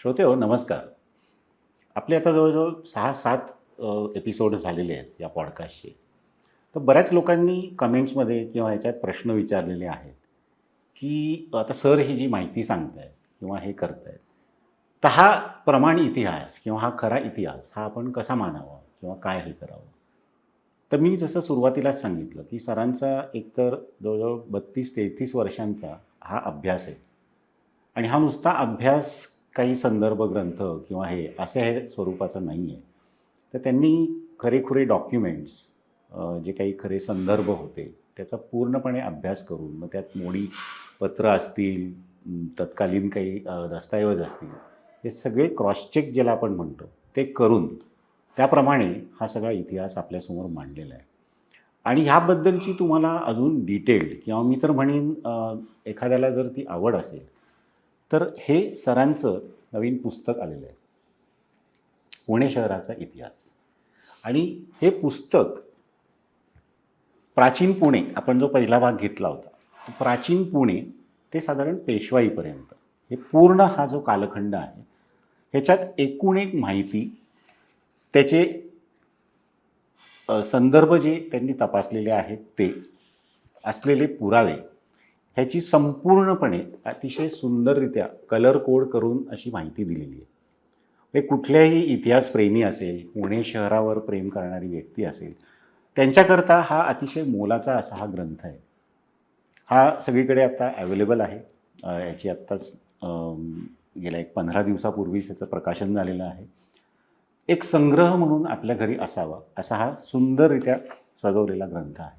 श्रोते हो नमस्कार. आपले आता जवळजवळ सहा सात एपिसोड झालेले आहेत या पॉडकास्टचे तर बऱ्याच लोकांनी कमेंट्समध्ये किंवा याच्यात प्रश्न विचारलेले आहेत की आता सर ही जी माहिती सांगतायत किंवा हे करतायत तर हा प्रमाण इतिहास किंवा हा खरा इतिहास हा आपण कसा मानावा किंवा काय हे करावं? तर मी जसं सुरुवातीलाच सांगितलं की सरांचा एकतर जवळजवळ बत्तीस तेहतीस वर्षांचा हा अभ्यास आहे. आणि हा नुसता अभ्यास काही संदर्भ ग्रंथ किंवा हे असं हे स्वरूपाचं नाही आहे तर त्यांनी खरेखुरे डॉक्युमेंट्स जे काही खरे संदर्भ होते त्याचा पूर्णपणे अभ्यास करून मग त्यात मोडी पत्र असतील तत्कालीन काही दस्तऐवज असतील हे सगळे क्रॉसचेक ज्याला आपण म्हणतो ते करून त्याप्रमाणे हा सगळा इतिहास आपल्यासमोर मांडलेला आहे. आणि ह्याबद्दलची तुम्हाला अजून डिटेल्ड किंवा मी तर म्हणेन एखाद्याला जर ती आवड असेल तर हे सरांचं नवीन पुस्तक आलेलं आहे. पुणे शहराचा इतिहास. आणि हे पुस्तक प्राचीन पुणे आपण जो पहिला भाग घेतला होता प्राचीन पुणे ते साधारण पेशवाईपर्यंत. हे पूर्ण हा जो कालखंड आहे ह्याच्यात एकूण एक माहिती त्याचे संदर्भ जे त्यांनी तपासलेले आहेत ते असलेले पुरावे ह्याची संपूर्णपणे अतिशय सुंदररित्या कलर कोड करून अशी माहिती दिलेली आहे. हे कुठल्याही इतिहासप्रेमी असेल पुणे शहरावर प्रेम करणारी व्यक्ती असेल त्यांच्याकरता हा अतिशय मोलाचा असा हा ग्रंथ आहे. हा सगळीकडे आता अवेलेबल आहे. याची आत्ताच गेल्या एक पंधरा दिवसापूर्वीच याचं प्रकाशन झालेलं आहे. एक संग्रह म्हणून आपल्या घरी असावा असा हा सुंदररित्या सजवलेला ग्रंथ आहे.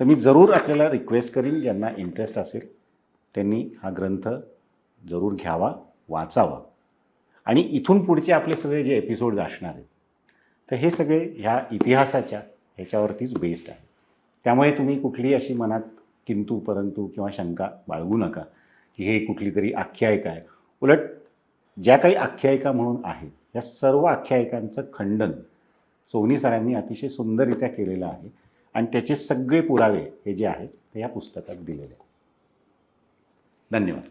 तर मी जरूर आपल्याला रिक्वेस्ट करीन ज्यांना इंटरेस्ट असेल त्यांनी हा ग्रंथ जरूर घ्यावा वाचावा. आणि इथून पुढचे आपले सगळे जे एपिसोड्स असणार आहेत तर हे सगळे ह्या इतिहासाच्या ह्याच्यावरतीच बेस्ड आहे त्यामुळे तुम्ही कुठलीही अशी मनात किंतू परंतु किंवा शंका बाळगू नका की हे कुठली तरी आख्यायिका आहे. उलट ज्या काही आख्यायिका म्हणून आहेत या सर्व आख्यायिकांचं खंडन सोनी सरांनी अतिशय सुंदररित्या केलेलं आहे. आणि त्याचे सगळे पुरावे हे जे आहेत ते या पुस्तकात दिलेले आहेत. धन्यवाद.